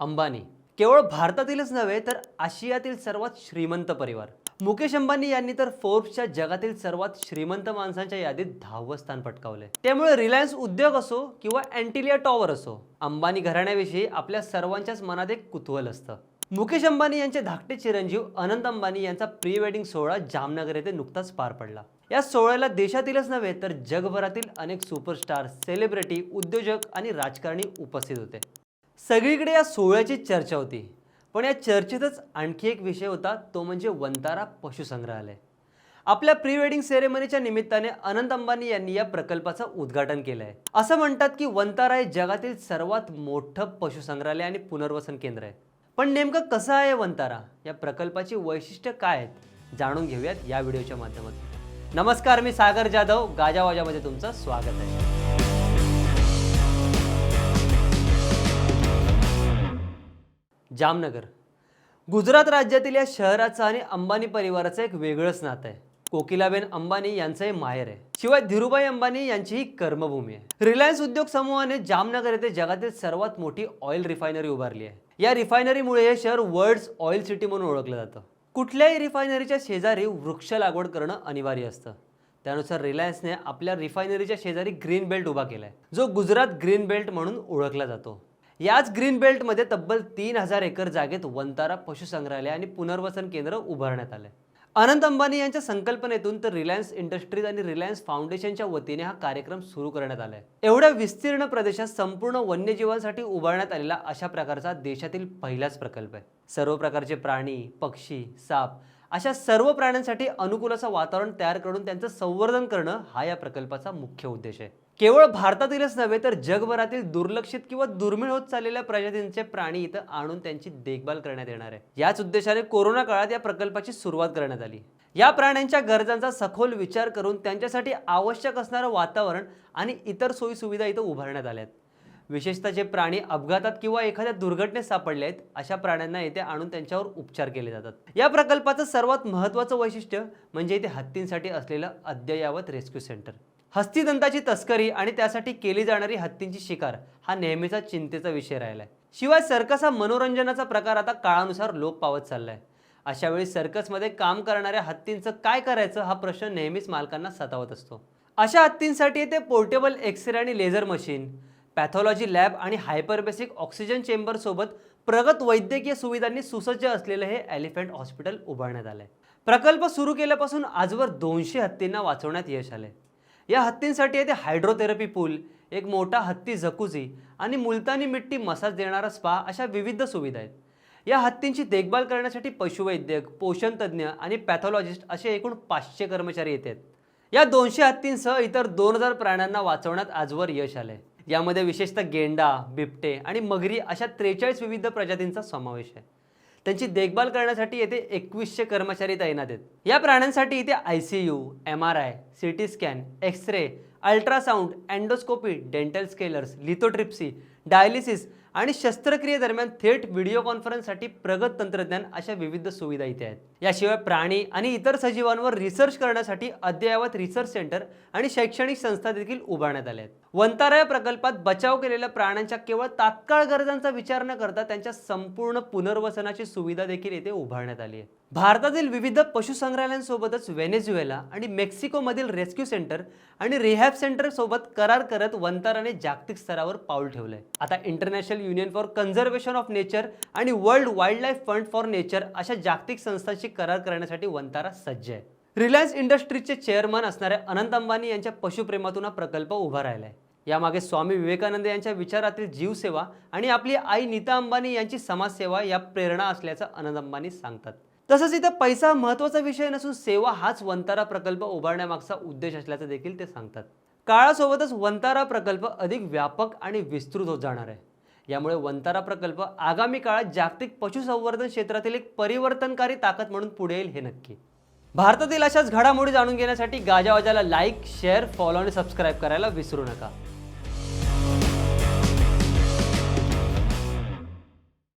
अंबानी. केवळ भारतातीलच नव्हे तर आशियातील सर्वात श्रीमंत परिवार. मुकेश अंबानी यांनी तर फोर्ब्सच्या जगातील सर्वात श्रीमंत माणसांच्या यादीत दहावं स्थान पटकावलंय. त्यामुळे रिलायन्स उद्योग असो किंवा अँटिलिया टॉवर असो अंबानी घराण्याविषयी आपल्या सर्वांच्याच मनात एक कुतूहल असतं. मुकेश अंबानी यांचे धाकटे चिरंजीव अनंत अंबानी यांचा प्री वेडिंग सोहळा जामनगर येथे नुकताच पार पडला. या सोहळ्याला देशातीलच नव्हे तर जगभरातील अनेक सुपरस्टार सेलिब्रिटी उद्योजक आणि राजकारणी उपस्थित होते. सगळीकडे या सोहळ्याची चर्चा होती. पण या चर्चेतच आणखी एक विषय होता तो म्हणजे वंतारा पशुसंग्रहालय. आपल्या प्री वेडिंग सेरेमनीच्या निमित्ताने अनंत अंबानी यांनी या प्रकल्पाचं उद्घाटन केलं आहे असं म्हणतात की वंतारा हे जगातील सर्वात मोठं पशुसंग्रहालय आणि पुनर्वसन केंद्र आहे. पण नेमकं कसं आहे वंतारा? या प्रकल्पाची वैशिष्ट्य काय आहेत? जाणून घेऊयात या व्हिडिओच्या माध्यमातून. नमस्कार मी सागर जाधव. गाजावाजामध्ये तुमचं स्वागत आहे. जामनगर. गुजरात राज्यातील या शहराचं आणि अंबानी परिवाराचं एक वेगळंच नातं आहे. कोकिलाबेन अंबानी यांचं हे माहेर आहे. शिवाय धीरुभाई अंबानी यांची ही कर्मभूमी आहे. रिलायन्स उद्योग समूहाने जामनगर येथे जगातील सर्वात मोठी ऑइल रिफायनरी उभारली आहे. या रिफायनरीमुळे हे शहर वर्ल्ड ऑइल सिटी म्हणून ओळखलं जातं. कुठल्याही रिफायनरीच्या शेजारी वृक्ष लागवड करणं अनिवार्य असतं. त्यानुसार रिलायन्सने आपल्या रिफायनरीच्या शेजारी ग्रीन बेल्ट उभा केलाय जो गुजरात ग्रीन बेल्ट म्हणून ओळखला जातो. याच ग्रीन बेल्टमध्ये तब्बल तीन हजार एकर जागेत वंतारा पशुसंग्रहालय आणि पुनर्वसन केंद्र उभारण्यात आलं. अनंत अंबानी यांच्या संकल्पनेतून तर रिलायन्स इंडस्ट्रीज आणि रिलायन्स फाउंडेशनच्या वतीने हा कार्यक्रम सुरू करण्यात आला आहे एवढ्या विस्तीर्ण प्रदेशात संपूर्ण वन्यजीवांसाठी उभारण्यात आलेला अशा प्रकारचा देशातील पहिलाच प्रकल्प आहे. सर्व प्रकारचे प्राणी पक्षी साप अशा सर्व प्राण्यांसाठी अनुकूल असं वातावरण तयार करून त्यांचं संवर्धन करणं हा या प्रकल्पाचा मुख्य उद्देश आहे. केवळ भारतातीलच नव्हे तर जगभरातील दुर्लक्षित किंवा दुर्मिळ होत चाललेल्या प्रजातींचे प्राणी इथं आणून त्यांची देखभाल करण्यात येणार आहे. याच उद्देशाने कोरोना काळात या प्रकल्पाची सुरुवात करण्यात आली. या प्राण्यांच्या गरजांचा सखोल विचार करून त्यांच्यासाठी आवश्यक असणारं वातावरण आणि इतर सोयीसुविधा इथं उभारण्यात आल्यात विशेषतः जे प्राणी अपघातात किंवा एखाद्या दुर्घटनेत सापडले आहेत अशा प्राण्यांना येथे आणून त्यांच्यावर उपचार केले जातात. या प्रकल्पाचं सर्वात महत्त्वाचं वैशिष्ट्य म्हणजे इथे हत्तींसाठी असलेलं अद्ययावत रेस्क्यू सेंटर. हस्तिदंताची तस्करी आणि त्यासाठी केली जाणारी हत्तींची शिकार हा नेहमीचा चिंतेचा विषय राहिलाय. शिवाय सर्कस हा मनोरंजनाचा प्रकार आता काळानुसार लोप पावत चाललाय. अशा वेळी सर्कसमध्ये काम करणाऱ्या हत्तींचं काय करायचं हा प्रश्न नेहमीच मालकांना सतावत असतो. अशा हत्तींसाठी ते पोर्टेबल एक्सरे आणि लेझर मशीन. पॅथॉलॉजी लॅब आणि हायपरबेसिक ऑक्सिजन चेंबरसोबत प्रगत वैद्यकीय सुविधांनी सुसज्ज असलेलं हे एलिफंट हॉस्पिटल उभारण्यात आलं आहे प्रकल्प सुरू केल्यापासून आजवर दोनशे हत्तींना वाचवण्यात यश आलंय. या हत्तींसाठी येथे हायड्रोथेरपी पूल एक मोठा हत्ती जकुझी आणि मुलतानी मिट्टी मसाज देणारा स्पा अशा विविध सुविधा आहेत. या हत्तींची देखभाल करण्यासाठी पशुवैद्यक पोषणतज्ज्ञ आणि पॅथॉलॉजिस्ट असे एकूण पाचशे कर्मचारी येत आहेत. या दोनशे हत्तींसह इतर दोन हजार प्राण्यांना वाचवण्यात आजवर यश आलंय. यामध्ये विशेषतः गेंडा बिबटे आणि मगरी अशा त्रेचाळीस विविध प्रजातींचा समावेश आहे. त्यांची देखभाल करण्यासाठी येथे एकवीसशे कर्मचारी तैनात आहेत. या प्राण्यांसाठी इथे I C U M R I C T scan x-ray ultrasound endoscopy dental scalers lithotripsy dialysis आणि शस्त्रक्रियेदरम्यान थेट व्हिडिओ कॉन्फरन्ससाठी प्रगत तंत्रज्ञान अशा विविध सुविधा इथे आहेत. याशिवाय प्राणी आणि इतर सजीवांवर रिसर्च करण्यासाठी अद्ययावत रिसर्च सेंटर आणि शैक्षणिक संस्था देखील उभारण्यात आल्या आहेत. वंतारा या प्रकल्पात बचाव केलेल्या प्राण्यांच्या केवळ तात्काळ गरजांचा विचार न करता त्यांच्या संपूर्ण पुनर्वसनाची सुविधा देखील येथे उभारण्यात आली आहे. भारतातील विविध पशुसंग्रहालयांसोबतच व्हेनेझुएला आणि मेक्सिकोमधील रेस्क्यू सेंटर आणि रिहॅब सेंटर सोबत करार करत वंताराने जागतिक स्तरावर पाऊल ठेवलंय. आता international union for conservation of nature आणि world wildlife fund for nature अशा जागतिक संस्थांशी करार करण्यासाठी वंतारा सज्ज आहे. रिलायन्स इंडस्ट्रीजचे चेअरमन असणाऱ्या अनंत अंबानी यांच्या पशुप्रेमातून हा प्रकल्प उभा राहिलाय. यामागे स्वामी विवेकानंद यांच्या विचारातील जीवसेवा आणि आपली आई नीता अंबानी यांची समाजसेवा या प्रेरणा असल्याचं अनंत अंबानी सांगतात. तसंच इथं पैसा महत्त्वाचा विषय नसून सेवा हाच वंतारा प्रकल्प उभारण्यामागचा उद्देश असल्याचं देखील ते सांगतात. काळासोबतच वंतारा प्रकल्प अधिक व्यापक आणि विस्तृत होत जाणार आहे. यामुळे वंतारा प्रकल्प आगामी काळात जागतिक पशुसंवर्धन क्षेत्रातील एक परिवर्तनकारी ताकद म्हणून पुढे येईल हे नक्की. भारतातील अशाच घडामोडी जाणून घेण्यासाठी गाजावाजाला लाईक शेअर फॉलो आणि सबस्क्राईब करायला विसरू नका.